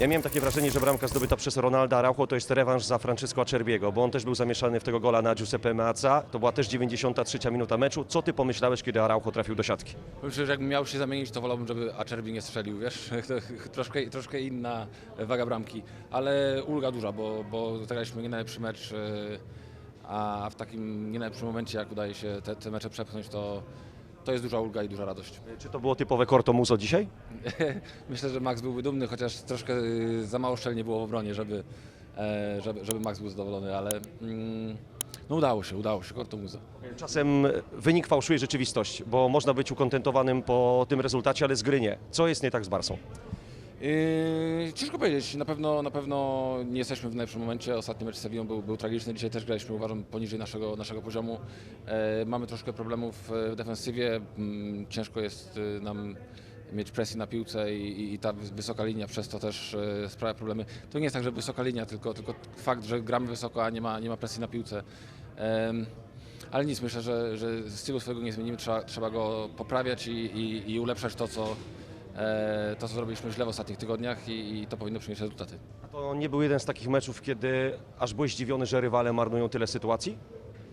Ja miałem takie wrażenie, że bramka zdobyta przez Ronalda Araujo to jest rewanż za Francisco Acerbiego, bo on też był zamieszany w tego gola na Giuseppe Meazza. To była też 93 minuta meczu. Co ty pomyślałeś, kiedy Araujo trafił do siatki? Myślę, że jakbym miał się zamienić, to wolałbym, żeby Acerbi nie strzelił, wiesz? Troszkę, troszkę inna waga bramki, ale ulga duża, bo, bo zagraliśmy nie najlepszy mecz, e, a w takim nie najlepszym momencie, jak udaje się te, te mecze przepchnąć, to, to jest duża ulga i duża radość. Czy to było typowe Corto Muso dzisiaj? Myślę, że Max byłby dumny, chociaż troszkę y, za mało szczelnie było w obronie, żeby, e, żeby, żeby Max był zadowolony, ale mm, no udało się, udało się, to muza. Czasem wynik fałszuje rzeczywistość, bo można być ukontentowanym po tym rezultacie, ale z gry nie. Co jest nie tak z Barsą? Yy, ciężko powiedzieć, na pewno, na pewno nie jesteśmy w najlepszym momencie. Ostatni mecz z Sevillą był, był tragiczny, dzisiaj też graliśmy uważam poniżej naszego, naszego poziomu. E, mamy troszkę problemów e, w defensywie, mm, ciężko jest e, nam mieć presję na piłce i, i- i ta wys- wysoka linia przez to też e, sprawia problemy. To nie jest tak, że wysoka linia, tylko, tylko fakt, że gramy wysoko, a nie ma, nie ma presji na piłce. Ale nic, myślę, że, że stylu swojego nie zmienimy, trzeba, trzeba go poprawiać i, i, ulepszać to, co, to, co zrobiliśmy źle w ostatnich tygodniach i, i to powinno przynieść rezultaty. A to nie był jeden z takich meczów, kiedy aż byłeś zdziwiony, że rywale marnują tyle sytuacji?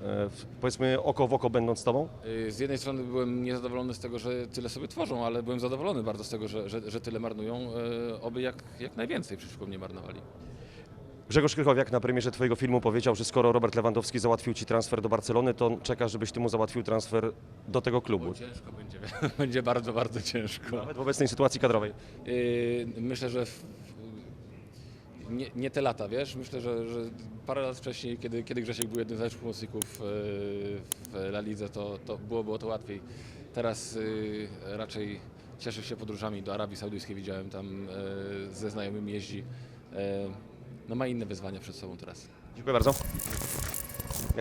E, w- Powiedzmy oko w oko będąc z tobą? Y, Z jednej strony byłem niezadowolony z tego, że tyle sobie tworzą, ale byłem zadowolony bardzo z tego, że, że, że tyle marnują, e, oby jak, jak najwięcej przeciwko mnie marnowali. Grzegorz Krychowiak na premierze twojego filmu powiedział, że skoro Robert Lewandowski załatwił ci transfer do Barcelony, to czeka, żebyś ty mu załatwił transfer do tego klubu. Ciężko będzie, będzie bardzo, bardzo ciężko. Nawet w obecnej sytuacji kadrowej. Yy, myślę, że w, nie, nie te lata, wiesz, myślę, że, że parę lat wcześniej, kiedy, kiedy Grzesiek był jednym z najlepszych pomocników yy, w La Lidze, to, to było, było to łatwiej. Teraz yy, raczej cieszę się podróżami do Arabii Saudyjskiej, widziałem tam yy, ze znajomymi jeździ. Yy, no ma inne wyzwania przed sobą teraz. Dziękuję bardzo.